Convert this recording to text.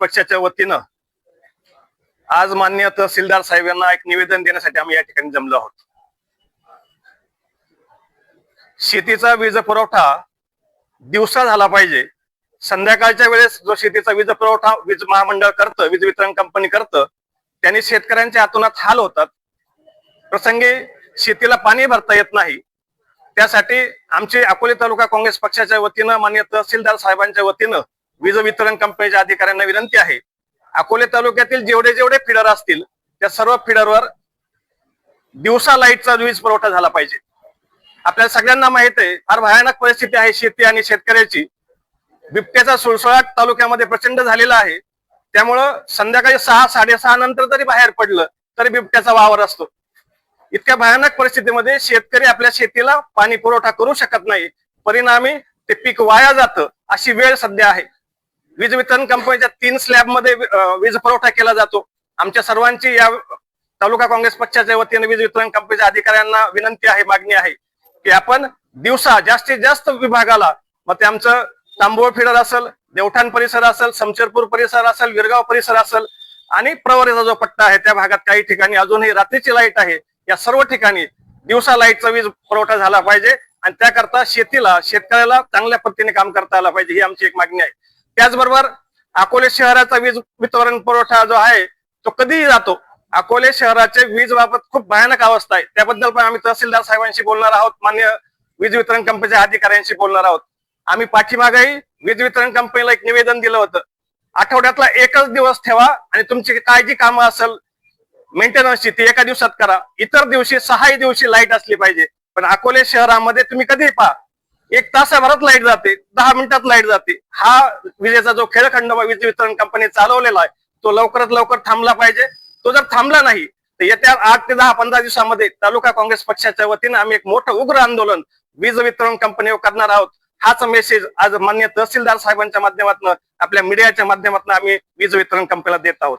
पक्षाच्या वतीनं आज मान्य तहसीलदार साहेब यांना एक निवेदन देण्यासाठी आम्ही या ठिकाणी जमलो आहोत. शेतीचा वीज पुरवठा दिवसा झाला पाहिजे. संध्याकाळच्या वेळेस जो शेतीचा वीज पुरवठा वीज महामंडळ करतं वीज वितरण कंपनी करतं त्यांनी शेतकऱ्यांच्या हातूनात हाल होतात. प्रसंगी शेतीला पाणी भरता येत नाही. त्यासाठी आमचे अकोले तालुका काँग्रेस पक्षाच्या वतीनं मान्य तहसीलदार साहेबांच्या वतीनं वीज वितरण कंपनीच्या अधिकाऱ्यांना विनंती आहे. अकोले तालुक्यातील जेवढे जेवढे फिडर असतील त्या सर्व फिडरवर दिवसा लाईटचा वीज पुरवठा झाला पाहिजे. आपल्याला सगळ्यांना माहीत आहे फार भयानक परिस्थिती आहे शेती आणि शेतकऱ्याची. बिबट्याचा सुळसुळाट तालुक्यामध्ये प्रचंड झालेला आहे. त्यामुळं संध्याकाळी सहा साडेसहा नंतर जरी बाहेर पडलं तरी बिबट्याचा वावर असतो. इतक्या भयानक परिस्थितीमध्ये शेतकरी आपल्या शेतीला पाणी पुरवठा करू शकत नाही. परिणामी ते पीक वाया जातं अशी वेळ सध्या आहे. वीज वितरण कंपनीच्या तीन स्लॅबमध्ये वीज पुरवठा केला जातो. आमच्या सर्वांची या तालुका काँग्रेस पक्षाच्या वतीने वीज वितरण कंपनीच्या अधिकाऱ्यांना विनंती आहे मागणी आहे की आपण दिवसा जास्तीत जास्त विभागाला मग ते आमचं तांबोळ फिडर असेल देवठाण परिसर असेल समशेरपूर परिसर असेल विरगाव परिसर असेल आणि प्रवरेचा जो पट्टा आहे त्या भागात काही ठिकाणी अजूनही रात्रीची लाइट आहे. या सर्व ठिकाणी दिवसा लाईटचा वीज पुरवठा झाला पाहिजे आणि त्याकरता शेतीला शेतकऱ्याला चांगल्या पद्धतीने काम करता आलं पाहिजे ही आमची एक मागणी आहे. त्याचबरोबर अकोले शहराचा वीज वितरण पुरवठा जो आहे तो कधीही जातो. अकोले शहराचे वीज बाबत खूप भयानक अवस्था आहे. त्याबद्दल पण आम्ही तहसीलदार साहेबांशी बोलणार आहोत मान्य वीज वितरण कंपनीच्या अधिकाऱ्यांशी बोलणार आहोत. आम्ही पाठीमागही वीज वितरण कंपनीला एक निवेदन दिलं होतं. आठवड्यातला एकच दिवस ठेवा आणि तुमची काय जी कामं असेल मेंटेनन्सची ती एका दिवसात करा. इतर दिवशी सहाही दिवशी लाइट असली पाहिजे. पण अकोले शहरामध्ये तुम्ही कधी पहा एक तासाभरात लाइट जाते दहा मिनिटात लाइट जाते. हा विजेचा जो खेळखंड वीज वितरण कंपनी चालवलेला आहे तो लवकरात लवकर थांबला पाहिजे. तो जर थांबला नाही तर येत्या आठ ते दहा पंधरा दिवसामध्ये तालुका काँग्रेस पक्षाच्या वतीने आम्ही एक मोठं उग्र आंदोलन वीज वितरण कंपनीवर करणार आहोत. हाच मेसेज आज मान्य तहसीलदार साहेबांच्या माध्यमातून आपल्या मीडियाच्या माध्यमातून आम्ही वीज वितरण कंपनीला देत आहोत.